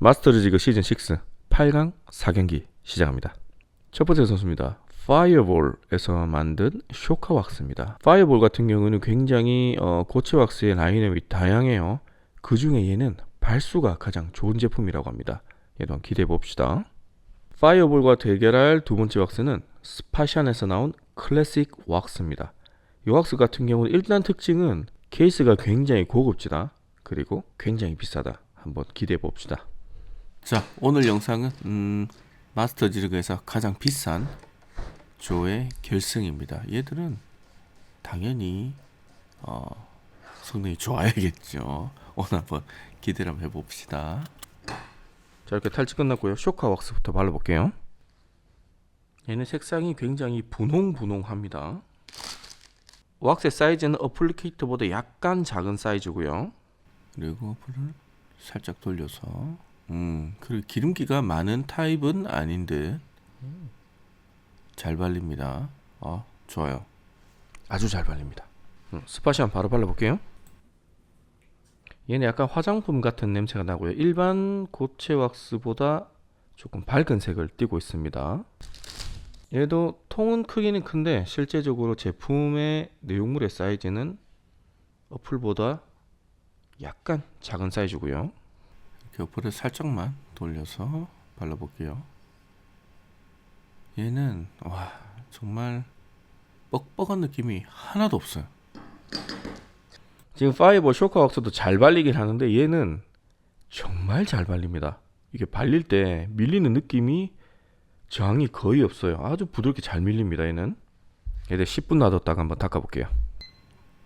마스터즈리그 시즌 6 8강 4경기 시작합니다. 첫 번째 선수입니다. 파이어볼에서 만든 쇼카 왁스입니다. 파이어볼 같은 경우는 굉장히 어, 고체 왁스의 라인업이 다양해요. 그 중에 얘는 발수가 가장 좋은 제품이라고 합니다. 얘도 한번 기대해 봅시다. 파이어볼과 대결할 두 번째 왁스는 스파샨에서 나온 클래식 왁스입니다. 이 왁스 같은 경우는 일단 특징은 케이스가 굉장히 고급지다. 그리고 굉장히 비싸다. 한번 기대해 봅시다. 자, 오늘 영상은 음, 마스터즈 리그에서 가장 비싼 조의 결승입니다. 얘들은 당연히 어, 성능이 좋아야겠죠. 오늘 한번 기대를 한번 해봅시다. 자, 이렇게 탈취 끝났고요. 쇼카 왁스부터 발라볼게요. 얘는 색상이 굉장히 분홍분홍합니다. 왁스의 사이즈는 어플리케이터보다 약간 작은 사이즈고요. 그리고 불을 살짝 돌려서 음 그리고 기름기가 많은 타입은 아닌 듯잘 발립니다. 어 좋아요. 아주 잘 발립니다. 음, 스파시안 바로 발라볼게요. 얘는 약간 화장품 같은 냄새가 나고요. 일반 고체 왁스보다 조금 밝은 색을 띠고 있습니다. 얘도 통은 크기는 큰데 실제적으로 제품의 내용물의 사이즈는 어플보다 약간 작은 사이즈고요. 어플을 살짝만 돌려서 발라볼게요. 얘는 와 정말 뻑뻑한 느낌이 하나도 없어요. 지금 파이버 쇼카 왁스도 잘 발리긴 하는데 얘는 정말 잘 발립니다. 이게 발릴 때 밀리는 느낌이 저항이 거의 없어요. 아주 부드럽게 잘 밀립니다. 얘는. 얘들 10분 놔뒀다가 한번 닦아볼게요.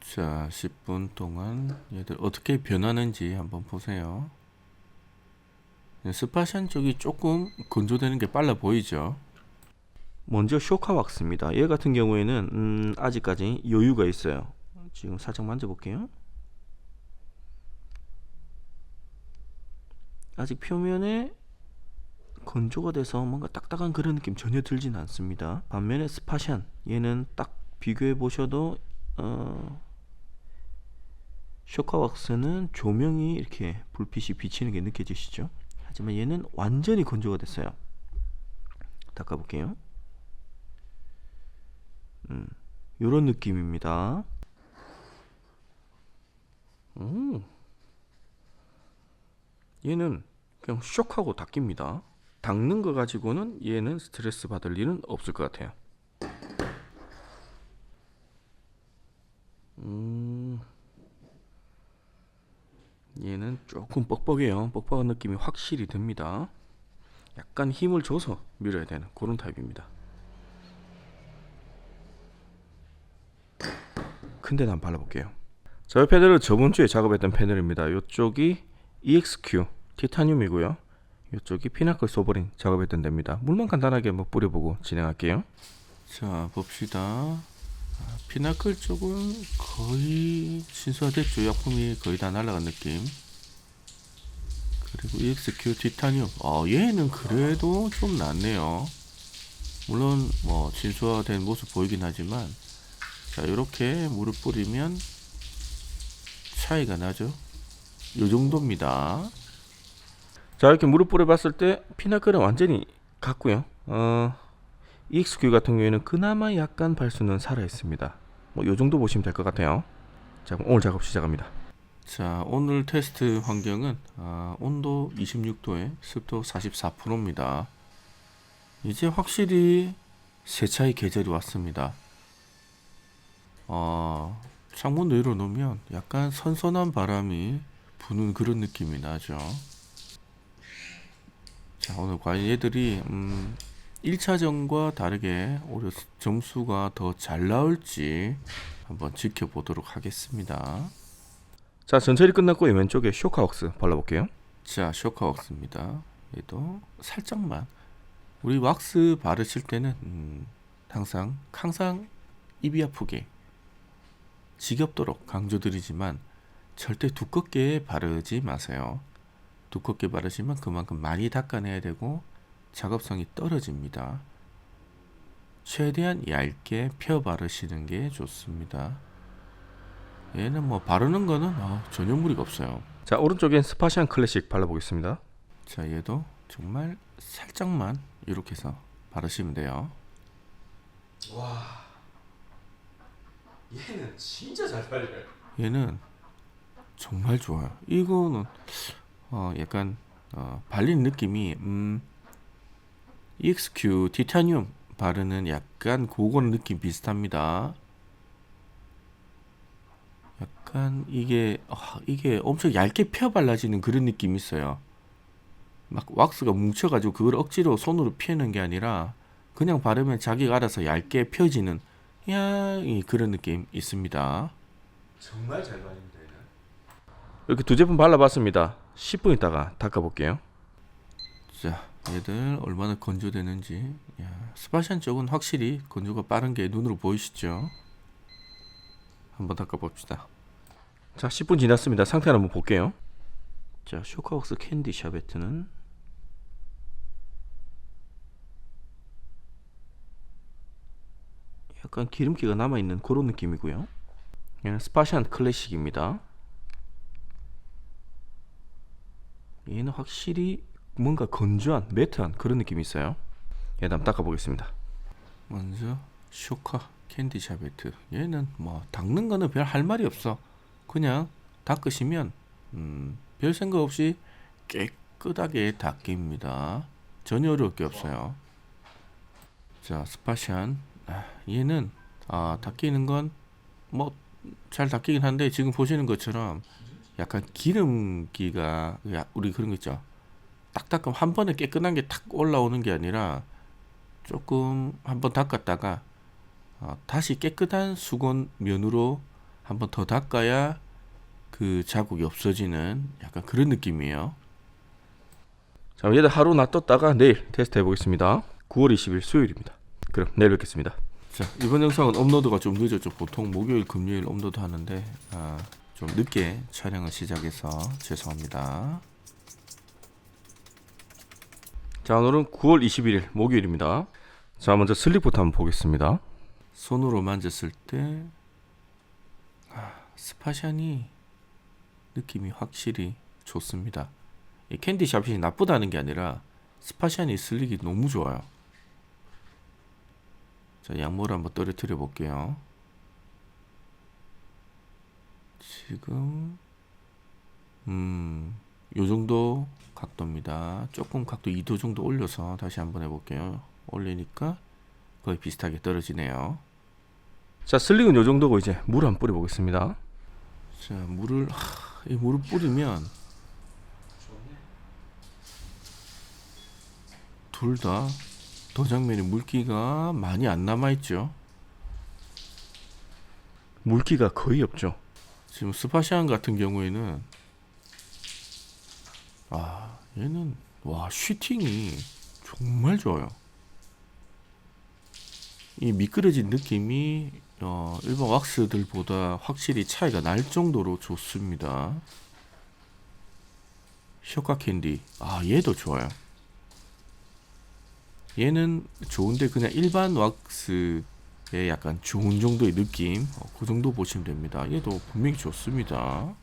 자, 10분 동안 얘들 어떻게 변하는지 한번 보세요. 스파샨 쪽이 조금 건조되는 게 빨라 보이죠? 먼저 쇼카 왁스입니다. 얘 같은 경우에는 음, 아직까지 여유가 있어요. 지금 살짝 만져볼게요. 아직 표면에 건조가 돼서 뭔가 딱딱한 그런 느낌 전혀 들진 않습니다. 반면에 스파샨 얘는 딱 비교해 보셔도 어, 쇼카 왁스는 조명이 이렇게 불빛이 비치는 게 느껴지시죠? 하지만 얘는 완전히 건조가 됐어요. 닦아볼게요. 음, 요런 느낌입니다. 음. 얘는 그냥 쇽 하고 닦입니다. 닦는 거 가지고는 얘는 스트레스 받을 일은 없을 것 같아요. 음, 얘는 조금 뻑뻑해요. 뻑뻑한 느낌이 확실히 듭니다. 약간 힘을 줘서 밀어야 되는 그런 타입입니다. 큰데 난 발라볼게요. 저희 패널은 저번 주에 작업했던 패널입니다. 이쪽이 EXQ 티타늄이고요. 이쪽이 피나클 소버린 작업했던 데입니다. 물만 간단하게 한번 뿌려보고 진행할게요. 자 봅시다. 아, 피나클 쪽은 거의 신수화됐죠. 약품이 거의 다 날아간 느낌. 그리고 EXQ 티타늄. 어, 얘는 그래도 좀 낫네요. 물론 뭐 진수화된 모습 보이긴 하지만 자 이렇게 물을 뿌리면 차이가 나죠. 요 정도입니다. 자 이렇게 물을 뿌려봤을 때 피나클은 완전히 같고요. 어, EXQ 같은 경우에는 그나마 약간 발수는 살아 있습니다. 뭐 요 정도 보시면 될 것 같아요. 자 오늘 작업 시작합니다. 자 오늘 테스트 환경은 아, 온도 26도에 습도 44%입니다. 이제 확실히 세차의 계절이 왔습니다. 어, 창문도 열어놓으면 약간 선선한 바람이 부는 그런 느낌이 나죠. 자, 오늘 과연 얘들이 음, 1차전과 다르게 오히려 점수가 더 잘 나올지 한번 지켜보도록 하겠습니다. 자, 전처리 끝났고 왼쪽에 쇼카웍스 발라볼게요. 자, 쇼카웍스입니다. 얘도 살짝만 우리 왁스 바르실 때는 음, 항상 항상 입이 아프게 지겹도록 강조드리지만 절대 두껍게 바르지 마세요. 두껍게 바르시면 그만큼 많이 닦아내야 되고 작업성이 떨어집니다. 최대한 얇게 펴 바르시는 게 좋습니다. 얘는 뭐 바르는 거는 어, 전혀 무리가 없어요. 자 오른쪽엔 스파시안 클래식 발라보겠습니다. 자 얘도 정말 살짝만 이렇게 해서 바르시면 돼요. 와 얘는 진짜 잘 발려요 얘는 정말 좋아요. 이거는 어 약간 어 발린 느낌이 음 EXQ 티타늄 바르는 약간 그거는 느낌 비슷합니다. 약간 이게 아, 이게 엄청 얇게 펴 발라지는 그런 느낌이 있어요. 막 왁스가 뭉쳐가지고 그걸 억지로 손으로 피는 게 아니라 그냥 바르면 자기가 알아서 얇게 펴지는 야 그런 느낌 있습니다. 정말 잘 발립니다 얘는 이렇게 두 제품 발라봤습니다. 10분 있다가 닦아볼게요. 자, 얘들 얼마나 건조되는지. 야, 스파시안 쪽은 확실히 건조가 빠른 게 눈으로 보이시죠? 한번 닦아봅시다. 자, 10분 지났습니다. 상태를 한번 볼게요. 자, 쇼카웍스 캔디 샤베트는 약간 기름기가 남아있는 그런 느낌이고요. 얘는 스파시안 클래식입니다. 얘는 확실히 뭔가 건조한 매트한 그런 느낌이 있어요. 얘 한번 닦아보겠습니다. 먼저 쇼카 캔디 샤베트. 얘는 뭐 닦는 거는 별 할 말이 없어. 그냥 닦으시면 음, 별 생각 없이 깨끗하게 닦입니다. 전혀 어려울 게 없어요. 자 스파시안. 아, 얘는 아, 닦이는 건 뭐 잘 닦이긴 한데 지금 보시는 것처럼 약간 기름기가 야, 우리 그런 거 있죠. 딱딱하면 한 번에 깨끗한 게 탁 올라오는 게 아니라 조금 한번 닦았다가 어, 다시 깨끗한 수건 면으로 한번 더 닦아야 그 자국이 없어지는 약간 그런 느낌이에요. 자, 얘들 하루 놔뒀다가 내일 테스트 해보겠습니다. 9월 20일 수요일입니다. 그럼 내일 뵙겠습니다. 자, 이번 영상은 업로드가 좀 늦었죠. 보통 목요일, 금요일 업로드 하는데 아, 좀 늦게 촬영을 시작해서 죄송합니다. 자, 오늘은 9월 21일 목요일입니다. 자, 먼저 슬립부터 한번 보겠습니다. 손으로 만졌을 때 아, 스파샨이 느낌이 확실히 좋습니다. 이 캔디 샤핏이 나쁘다는 게 아니라 스파샨이 슬릭이 너무 좋아요. 자, 양모를 한번 떨어뜨려 볼게요. 지금 음, 요 정도 각도입니다. 조금 각도 2도 정도 올려서 다시 한번 해볼게요. 올리니까 거의 비슷하게 떨어지네요. 자, 슬릭은 요 정도고 이제 물 한번 뿌려 보겠습니다. 자, 물을 하, 이 물을 뿌리면 둘 다 도장면에 물기가 많이 안 남아 있죠. 물기가 거의 없죠. 지금 스파시안 같은 경우에는 아 얘는 와 슈팅이 정말 좋아요. 이 미끄러진 느낌이 어, 일반 왁스들보다 확실히 차이가 날 정도로 좋습니다. 쇼카 캔디 아 얘도 좋아요. 얘는 좋은데 그냥 일반 왁스의 약간 좋은 정도의 느낌 어, 그 정도 보시면 됩니다. 얘도 분명히 좋습니다.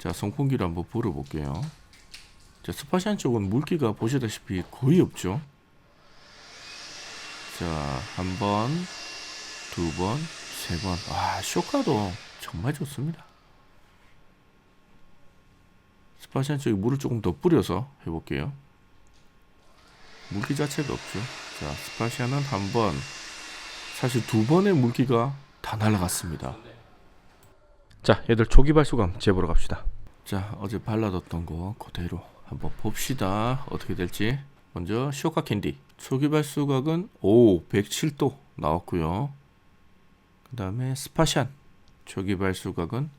자 송풍기를 한번 불어볼게요. 자 스파시안 쪽은 물기가 보시다시피 거의 없죠. 자 한 번, 두 번, 세 번. 아 쇼카도 정말 좋습니다. 스파시안 쪽에 물을 조금 더 뿌려서 해볼게요. 물기 자체가 없죠. 자, 스파시아는 한 번, 사실 두 번의 물기가 다 날아갔습니다. 자, 얘들 초기 발수감 재보러 갑시다. 자, 어제 발라뒀던 거 그대로 한번 봅시다. 어떻게 될지. 먼저 쇼카 캔디. 초기 발수각은 오 107도 나왔고요. 그 다음에 스파샨. 초기 발수각은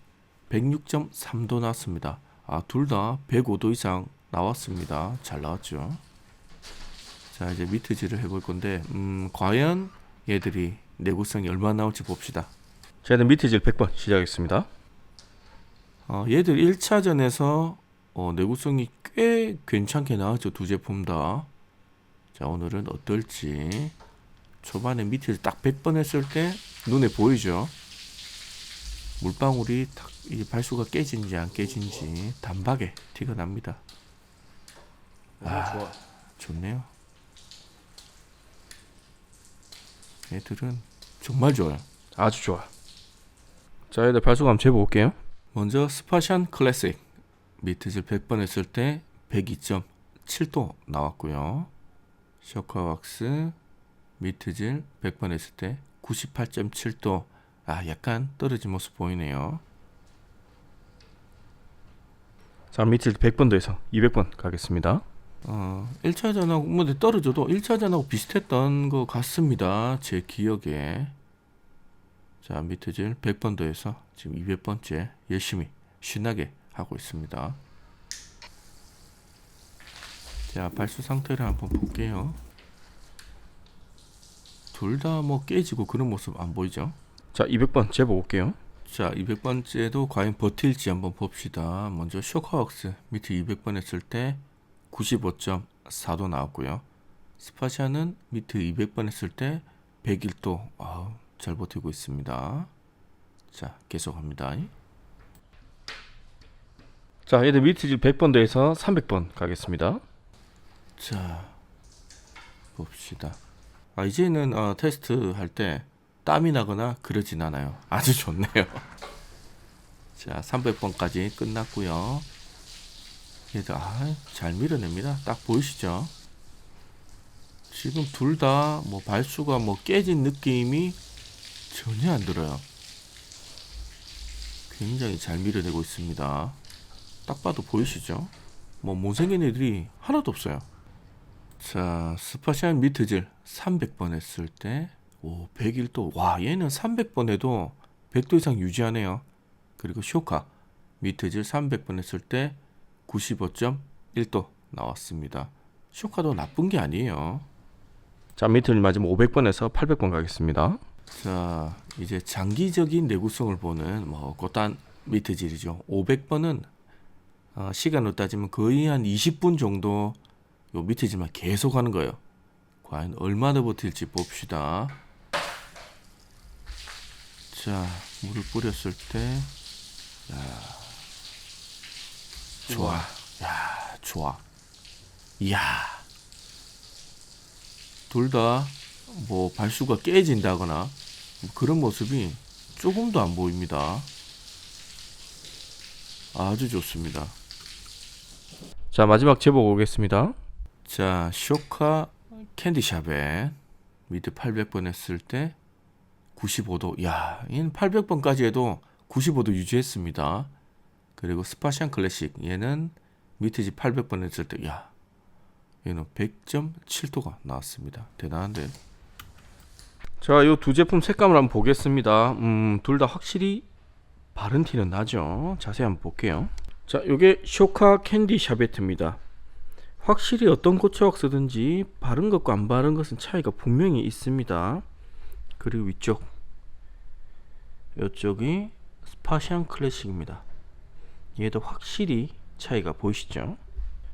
106.3도 나왔습니다. 아, 둘 다 105도 이상 나왔습니다. 잘 나왔죠. 자 이제 미트질을 해볼 건데 음 과연 얘들이 내구성이 얼마나 나올지 봅시다 자 일단 미트질 100번 시작하겠습니다 어, 얘들 1차전에서 어, 내구성이 꽤 괜찮게 나왔죠 두 제품 다 자 오늘은 어떨지 초반에 미트질 딱 100번 했을 때 눈에 보이죠 물방울이 탁, 이 발수가 깨진지 안 깨진지 단박에 티가 납니다 아, 좋아. 좋네요. 얘들은 정말 좋아요. 아주 좋아. 자, 얘들 발수감 재볼게요. 먼저 스파샨 클래식 미트질 100번 했을 때 102.7도 나왔고요. 셔커왁스 미트질 100번 했을 때 98.7도. 아, 약간 떨어진 모습 보이네요. 자, 미트질 100번 더해서 200번 가겠습니다. 어, 1차전하고 뭐 떨어져도 1차전하고 비슷했던 것 같습니다. 제 기억에. 자, 미트질 100번 더해서 지금 200번째 열심히 신나게 하고 있습니다. 자, 발수 상태를 한번 볼게요. 둘 다 뭐 깨지고 그런 모습 안 보이죠? 자, 200번 재볼게요. 자, 200번째도 과연 버틸지 한번 봅시다. 먼저 쇼카왁스 밑에 200번 했을 때 95.4도 나왔고요. 스파샤는 밑에 200번 했을 때 101도. 아우, 잘 버티고 있습니다. 자, 계속합니다. 자, 얘들 미트질 100번 더해서 300번 가겠습니다. 자, 봅시다. 아, 이제는 어, 테스트 할 때 땀이 나거나 그러진 않아요. 아주 좋네요. 자, 300번까지 끝났고요. 얘들 아, 잘 밀어냅니다. 딱 보이시죠? 지금 둘 다 뭐 발수가 뭐 깨진 느낌이 전혀 안 들어요. 굉장히 잘 밀어내고 있습니다. 딱 봐도 보이시죠? 뭐 못생긴 애들이 하나도 없어요. 자, 스파시안 미트질 300번 했을 때, 오, 101도. 와, 얘는 300번 해도 100도 이상 유지하네요. 그리고 쇼카 미트질 300번 했을 때 95.1도 나왔습니다. 쇼카도 나쁜 게 아니에요. 자, 미트를 맞으면 500번에서 800번 가겠습니다. 자, 이제 장기적인 내구성을 보는 뭐 곧단 미트질이죠. 500번은 어, 시간으로 따지면 거의 한 20분 정도 요 미트질만 계속 하는 거예요. 과연 얼마나 버틸지 봅시다. 자, 물을 뿌렸을 때, 야, 좋아, 야, 좋아, 이야, 둘 다 뭐 발수가 깨진다거나 뭐 그런 모습이 조금도 안 보입니다. 아주 좋습니다. 자 마지막 제보 오겠습니다. 자 쇼카 캔디샵에 미드 800번 했을 때 95도. 야, 얘는 800번까지 해도 95도 유지했습니다. 그리고 스파시안 클래식 얘는 미트지 800번 했을 때 야. 얘는 100.7도가 나왔습니다. 대단한데. 자, 이 두 제품 색감을 한번 보겠습니다. 음, 둘 다 확실히 바른 티는 나죠. 자세히 한번 볼게요. 자, 요게 쇼카 캔디 샤베트입니다. 확실히 어떤 고체wax 쓰든지 바른 것과 안 바른 것은 차이가 분명히 있습니다. 그리고 위쪽 이쪽이 스파시안 클래식입니다. 얘도 확실히 차이가 보이시죠?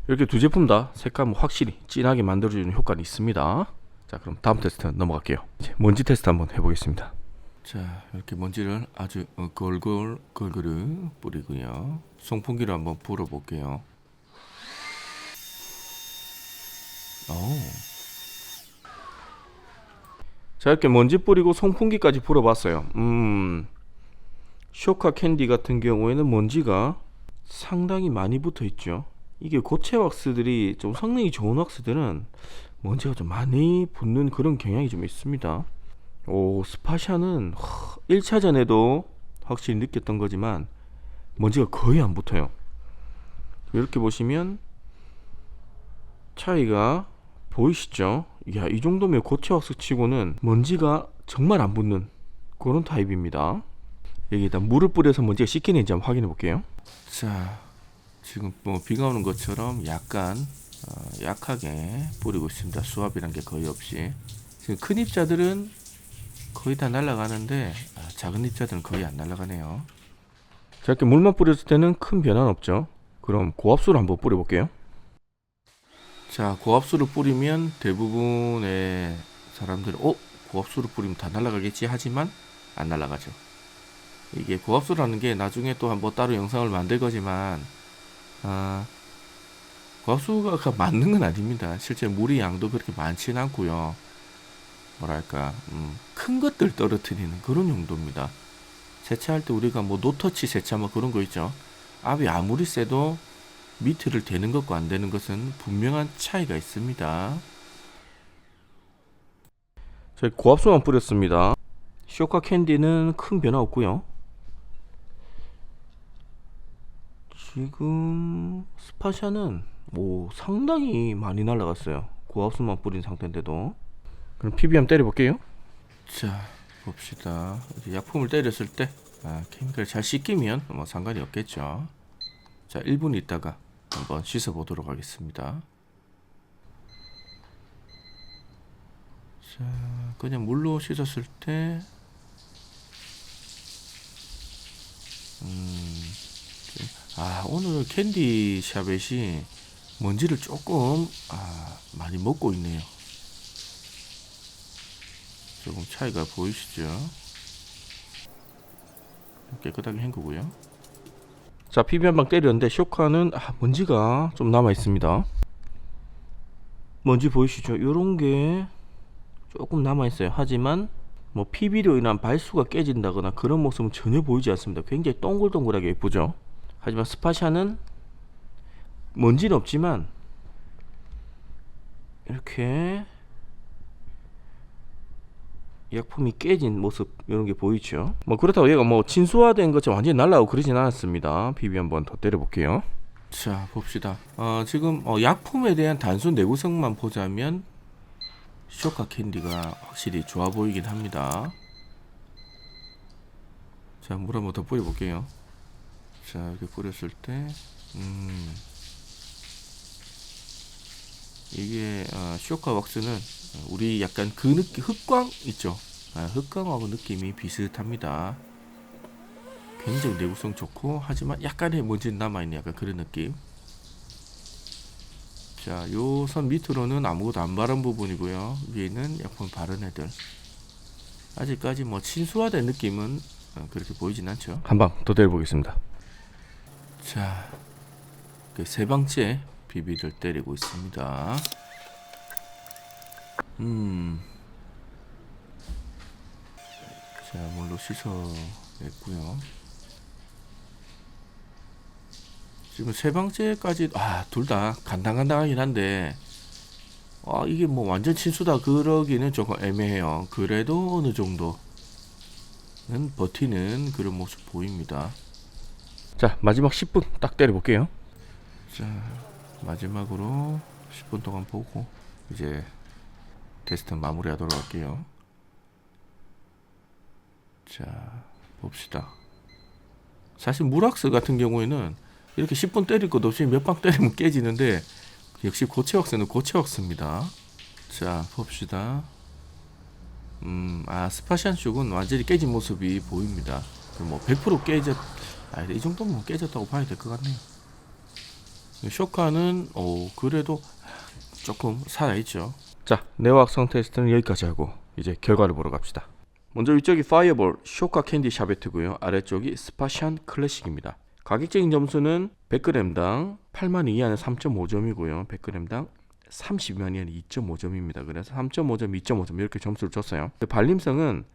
이렇게 두 제품 다 색감을 확실히 진하게 만들어주는 효과는 있습니다. 자, 그럼 다음 테스트 넘어갈게요. 먼지 테스트 한번 해보겠습니다. 자, 이렇게 먼지를 아주 어, 골골 골고루 뿌리고요. 송풍기를 한번 불어볼게요. 오. 자 이렇게 먼지 뿌리고 송풍기까지 불어봤어요. 음, 쇼카 캔디 같은 경우에는 먼지가 상당히 많이 붙어 있죠. 이게 고체 왁스들이 좀 성능이 좋은 왁스들은 먼지가 좀 많이 붙는 그런 경향이 좀 있습니다. 오 스파샤는 1차전에도 확실히 느꼈던 거지만 먼지가 거의 안 붙어요. 이렇게 보시면 차이가 보이시죠? 야, 이 정도면 고체 왁스 치고는 먼지가 정말 안 붙는 그런 타입입니다. 여기다 물을 뿌려서 먼지가 씻기는지 한번 확인해 볼게요. 자, 지금 뭐 비가 오는 것처럼 약간 어, 약하게 뿌리고 있습니다. 수압이란 게 거의 없이. 지금 큰 입자들은 거의 다 날아가는데 아, 작은 입자들은 거의 안 날아가네요. 자, 이렇게 물만 뿌렸을 때는 큰 변화는 없죠. 그럼 고압수를 한번 뿌려볼게요. 자, 고압수를 뿌리면 대부분의 사람들은 어? 고압수를 뿌리면 다 날아가겠지 하지만 안 날아가죠. 이게 고압수라는 게 나중에 또 한번 따로 영상을 만들 거지만 아, 고압수가 맞는 건 아닙니다. 실제 물의 양도 그렇게 많지는 않고요. 뭐랄까 음, 큰 것들 떨어뜨리는 그런 용도입니다. 세차할 때 우리가 뭐 노터치 세차 뭐 그런 거 있죠. 압이 아무리 세도 미트를 대는 것과 안 되는 것은 분명한 차이가 있습니다. 저희 고압수만 뿌렸습니다. 쇼카 캔디는 큰 변화 없고요. 지금 스파샤는 뭐 상당히 많이 날라갔어요. 고압수만 뿌린 상태인데도. 그럼 PB 한번 때려볼게요. 자 봅시다. 약품을 때렸을 때 아, 케미컬 잘 씻기면 뭐 상관이 없겠죠. 자 1분 있다가 한번 씻어 보도록 하겠습니다. 자 그냥 물로 씻었을 때 음, 아 오늘 캔디 샤벳이 먼지를 조금 아, 많이 먹고 있네요. 조금 차이가 보이시죠? 깨끗하게 헹구고요. 자, 피비 한 방 때렸는데 쇼카는 아, 먼지가 좀 남아 있습니다. 먼지 보이시죠? 요런 게 조금 남아 있어요. 하지만 뭐 PB로 인한 발수가 깨진다거나 그런 모습은 전혀 보이지 않습니다. 굉장히 동글동글하게 예쁘죠. 하지만 스파샤는 먼지는 없지만 이렇게 약품이 깨진 모습 이런 게 보이죠. 뭐 그렇다고 얘가 뭐 진수화된 것처럼 완전히 날라오고 그러진 않았습니다. 비비 한번 더 때려볼게요. 자 봅시다. 어, 지금 어, 약품에 대한 단순 내구성만 보자면 쇼카 캔디가 확실히 좋아 보이긴 합니다. 자, 물 한번 더 뿌려볼게요. 자, 이렇게 뿌렸을 때, 음, 이게 어, 쇼카 왁스는 우리 약간 그 느낌, 흑광 있죠? 아, 흑광하고 느낌이 비슷합니다. 굉장히 내구성 좋고, 하지만 약간의 먼지는 남아있는 약간 그런 느낌. 자, 요 선 밑으로는 아무것도 안 바른 부분이고요. 위에는 약품 바른 애들. 아직까지 뭐 친수화된 느낌은 어, 그렇게 보이진 않죠. 한 방 더 때려보겠습니다. 자, 그 세 방째 비비를 때리고 있습니다. 음. 자, 물로 씻어냈고요. 지금 세 방째까지 아 둘 다 간당간당하긴 한데 아 이게 뭐 완전 친수다 그러기는 조금 애매해요. 그래도 어느 정도는 버티는 그런 모습 보입니다. 자 마지막 10분 딱 때려 볼게요. 자 마지막으로 10분 동안 보고 이제 테스트 마무리하도록 할게요. 자 봅시다. 사실 무락스 같은 경우에는 이렇게 10분 때릴 것 없이 몇 방 때리면 깨지는데 역시 고체 왁스는 고체 왁스입니다. 자 봅시다. 음, 아 스파시안 슈은 완전히 깨진 모습이 보입니다. 뭐 100% 깨졌, 아, 이 정도면 뭐 깨졌다고 봐야 될 것 같네요. 쇼카는 어 그래도 조금 살아있죠. 자, 내화학성 테스트는 여기까지 하고 이제 결과를 보러 갑시다. 먼저 위쪽이 파이어볼 쇼카 캔디 샤베트고요. 아래쪽이 스파시안 클래식입니다. 가격적인 점수는 100g당 8만 이하는 3.5점이고요. 100g당 30만 이하는 2.5점입니다. 그래서 3.5점, 2.5점 이렇게 점수를 줬어요. 근데 발림성은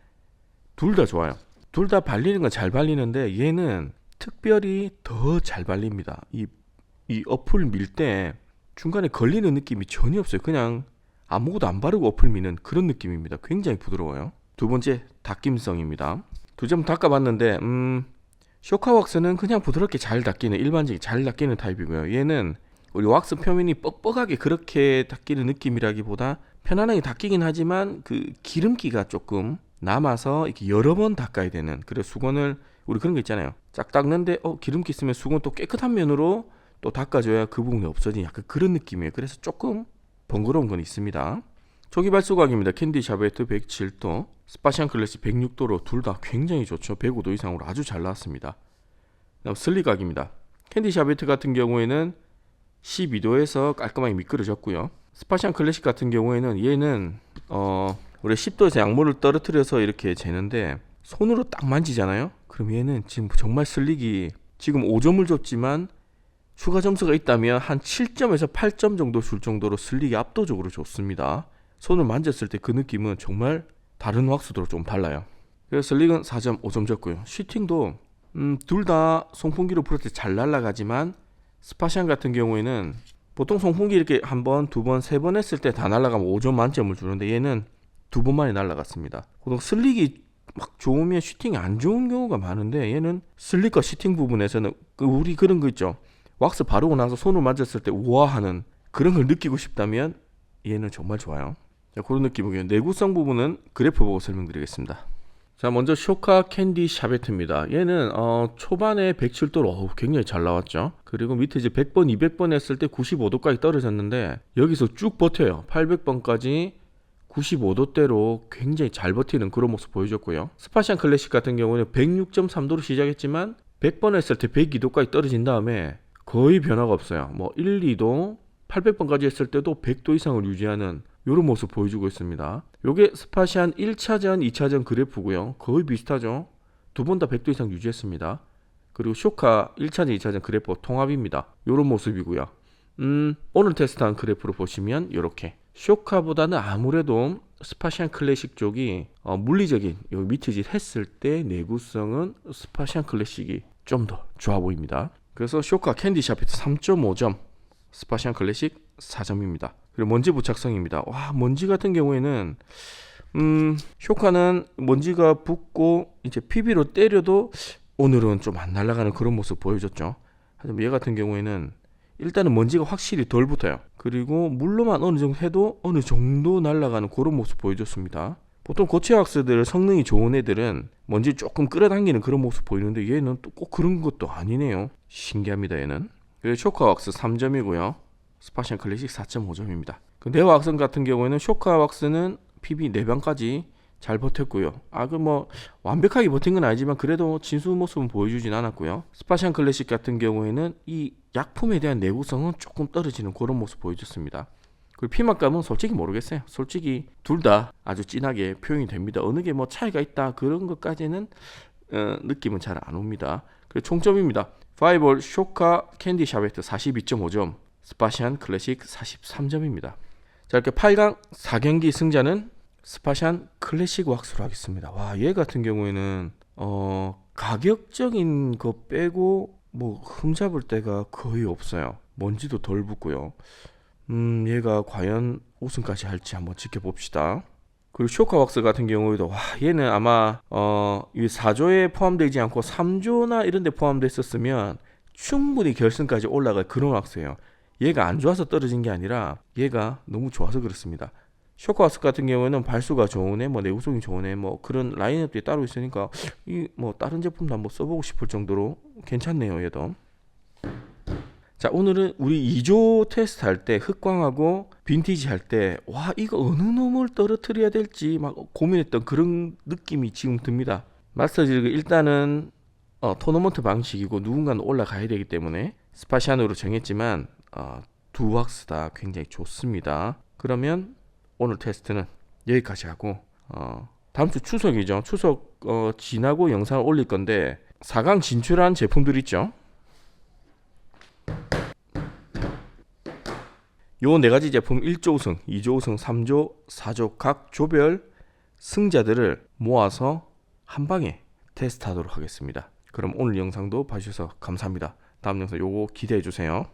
둘 다 좋아요. 둘 다 발리는 건 잘 발리는데 얘는 특별히 더 잘 발립니다. 이, 이 어플 밀 때 중간에 걸리는 느낌이 전혀 없어요. 그냥 아무것도 안 바르고 어플 미는 그런 느낌입니다. 굉장히 부드러워요. 두 번째 닦임성입니다. 두 점 닦아봤는데 음 쇼카왁스는 그냥 부드럽게 잘 닦이는 일반적인 잘 닦이는 타입이고요. 얘는 우리 왁스 표면이 뻑뻑하게 그렇게 닦이는 느낌이라기보다 편안하게 닦이긴 하지만 그 기름기가 조금 남아서 이렇게 여러 번 닦아야 되는 그래서 수건을 우리 그런 거 있잖아요. 쫙 닦는데 어 기름기 있으면 수건 또 깨끗한 면으로 또 닦아줘야 그 부분이 없어진 약간 그런 느낌이에요. 그래서 조금 번거로운 건 있습니다. 초기 발수각입니다. 캔디 샤베트 107도, 스파시안 클래시 106도로 둘 다 굉장히 좋죠. 105도 이상으로 아주 잘 나왔습니다. 다음 슬리각입니다. 캔디 샤베트 같은 경우에는 12도에서 깔끔하게 미끄러졌고요. 스파시안 클래식 같은 경우에는 얘는 어 우리 10도에서 약물을 떨어뜨려서 이렇게 재는데 손으로 딱 만지잖아요. 그럼 얘는 지금 정말 슬릭이 지금 5점을 줬지만 추가 점수가 있다면 한 7점에서 8점 정도 줄 정도로 슬릭이 압도적으로 좋습니다. 손을 만졌을 때 그 느낌은 정말 다른 왁스도로 좀 달라요. 그래서 슬릭은 4점, 5점 줬고요. 슈팅도 음, 둘 다 송풍기로 불을 때 잘 날아가지만 스파시안 같은 경우에는 보통 송풍기 이렇게 한 번, 두 번, 세 번 했을 때 다 날아가면 5점 만점을 주는데 얘는 두 번만에 날아갔습니다. 보통 슬릭이 막 좋으면 슈팅이 안 좋은 경우가 많은데 얘는 슬릭과 슈팅 부분에서는 그 우리 그런 거 있죠. 왁스 바르고 나서 손을 만졌을 때 우아하는 그런 걸 느끼고 싶다면 얘는 정말 좋아요. 자, 그런 느낌이고요. 내구성 부분은 그래프 보고 설명드리겠습니다. 자, 먼저 쇼카 캔디 샤베트입니다. 얘는 어, 초반에 107도로 어우, 굉장히 잘 나왔죠. 그리고 밑에 이제 100번, 200번 했을 때 95도까지 떨어졌는데 여기서 쭉 버텨요. 800번까지 95도대로 굉장히 잘 버티는 그런 모습 보여줬고요. 스파시안 클래식 같은 경우는 106.3도로 시작했지만 100번 했을 때 102도까지 떨어진 다음에 거의 변화가 없어요. 뭐 1, 2도 800번까지 했을 때도 100도 이상을 유지하는 이런 모습 보여주고 있습니다. 요게 스파시안 1차전, 2차전 그래프고요. 거의 비슷하죠. 두 번 다 100도 이상 유지했습니다. 그리고 쇼카 1차전, 2차전 그래프 통합입니다. 요런 모습이고요. 음, 오늘 테스트한 그래프로 보시면 이렇게 쇼카보다는 아무래도 스파시안 클래식 쪽이 어, 물리적인 요 미트짓 했을 때 내구성은 스파시안 클래식이 좀 더 좋아 보입니다. 그래서 쇼카 캔디 샤페트 3.5점, 스파시안 클래식 4점입니다. 그리고 먼지 부착성입니다. 와 먼지 같은 경우에는 음 쇼카는 먼지가 붙고 이제 PB로 때려도 오늘은 좀 안 날아가는 그런 모습 보여줬죠. 하지만 얘 같은 경우에는 일단은 먼지가 확실히 덜 붙어요. 그리고 물로만 어느 정도 해도 어느 정도 날아가는 그런 모습 보여줬습니다. 보통 고체 왁스들 성능이 좋은 애들은 먼지 조금 끌어당기는 그런 모습 보이는데 얘는 또 꼭 그런 것도 아니네요. 신기합니다 얘는. 그리고 쇼카 왁스 3점이고요. 스파시안 클래식 4.5점입니다. 그 네와 왁스 같은 경우에는 쇼카 왁스는 PB 4방까지 잘 버텼고요. 아, 그 뭐 완벽하게 버틴 건 아니지만 그래도 진수 모습은 보여주진 않았고요. 스파시안 클래식 같은 경우에는 이 약품에 대한 내구성은 조금 떨어지는 그런 모습 보여줬습니다. 그리고 피막감은 솔직히 모르겠어요. 솔직히 둘 다 아주 진하게 표현이 됩니다. 어느 게 뭐 차이가 있다 그런 것까지는 어, 느낌은 잘 안 옵니다. 그리고 총점입니다. 파이볼 쇼카 캔디 샤베트 42.5점, 스파시안 클래식 43점입니다. 자 이렇게 8강 4경기 승자는 스파시안 클래식 왁스로 하겠습니다. 와, 얘 같은 경우에는 어 가격적인 거 빼고 뭐 흠잡을 데가 거의 없어요. 먼지도 덜 붙고요. 음, 얘가 과연 우승까지 할지 한번 지켜봅시다. 그리고 쇼카 왁스 같은 경우에도 와, 얘는 아마 어이 4조에 포함되지 않고 3조나 이런 데 포함돼 있었으면 충분히 결승까지 올라갈 그런 왁스예요. 얘가 안 좋아서 떨어진 게 아니라 얘가 너무 좋아서 그렇습니다. 쇼카와스 같은 경우에는 발수가 애, 뭐 내구성이 애, 뭐 그런 라인업들이 따로 있으니까 이 뭐 다른 제품도 한번 써보고 싶을 정도로 괜찮네요, 얘도. 자, 오늘은 우리 2조 테스트 할 때 흑광하고 빈티지 할 때 와 이거 어느 놈을 떨어뜨려야 될지 막 고민했던 그런 느낌이 지금 듭니다. 마스터즈 일단은 어, 토너먼트 방식이고 누군가는 올라가야 되기 때문에 스파시안으로 정했지만 어, 두 왁스 다 굉장히 좋습니다. 그러면 오늘 테스트는 여기까지 하고 어, 다음 주 추석이죠. 추석 어, 지나고 영상을 올릴 건데 4강 진출한 제품들 있죠. 요 네 가지 제품 1조 우승, 2조 우승, 3조, 4조 각 조별 승자들을 모아서 한 방에 테스트하도록 하겠습니다. 그럼 오늘 영상도 봐주셔서 감사합니다. 다음 영상 요거 기대해 주세요.